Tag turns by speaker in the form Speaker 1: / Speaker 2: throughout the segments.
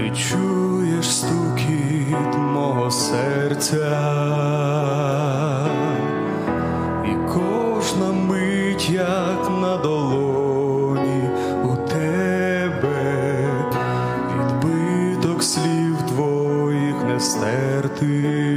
Speaker 1: ти чуєш стукіт мого серця, і кожна мить, як на долоні у тебе, відбиток слів твоїх не стертий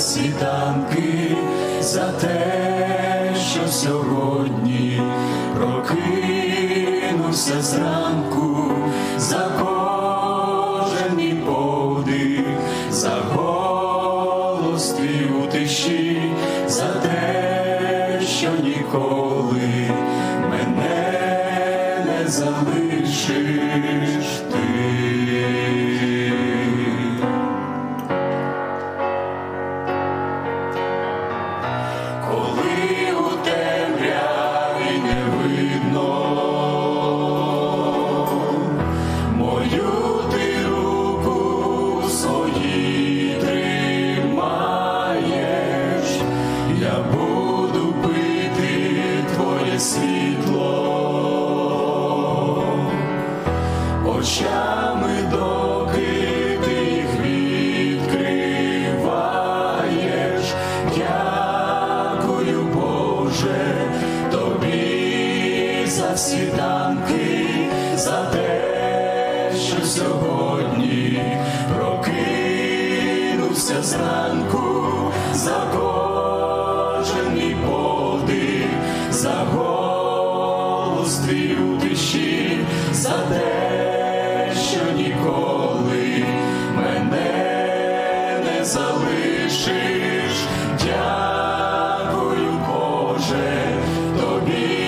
Speaker 1: світанки, за те, що сьогодні прокинувся зранку, за кожен мій подих, за голос твій у тиші, за те, що ніколи мене не залишиш світло очами, доки ти відкриваєш. Дякую, Боже, тобі за світанки, за те, що сьогодні прокинувся зранку, за кожен мій подих, за твій у тиші, за те, що ніколи мене не залишиш. Дякую, Боже, тобі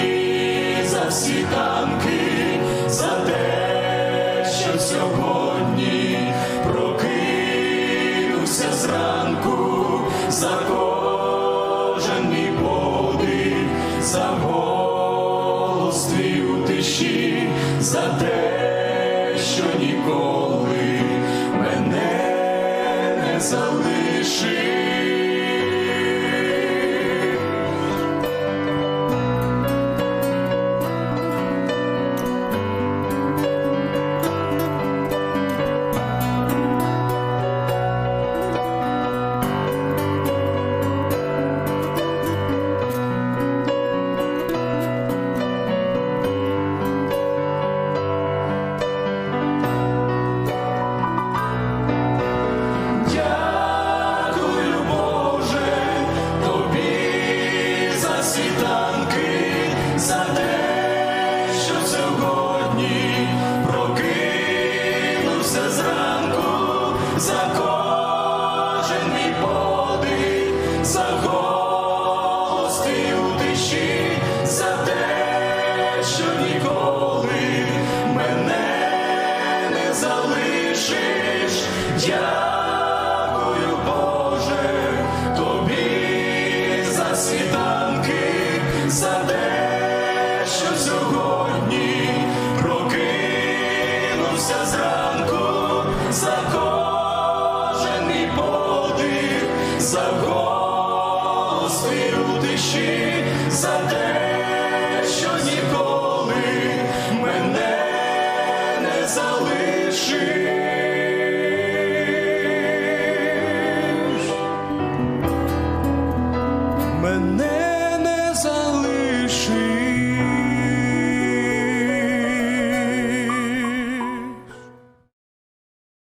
Speaker 1: за всі танки, за те, що сьогодні прокинувся зранку, за кожен мій подих, за за те, що ніколи мене не залишиш. Сьогодні зранку за кожен мій подих, голос і тиші, за те.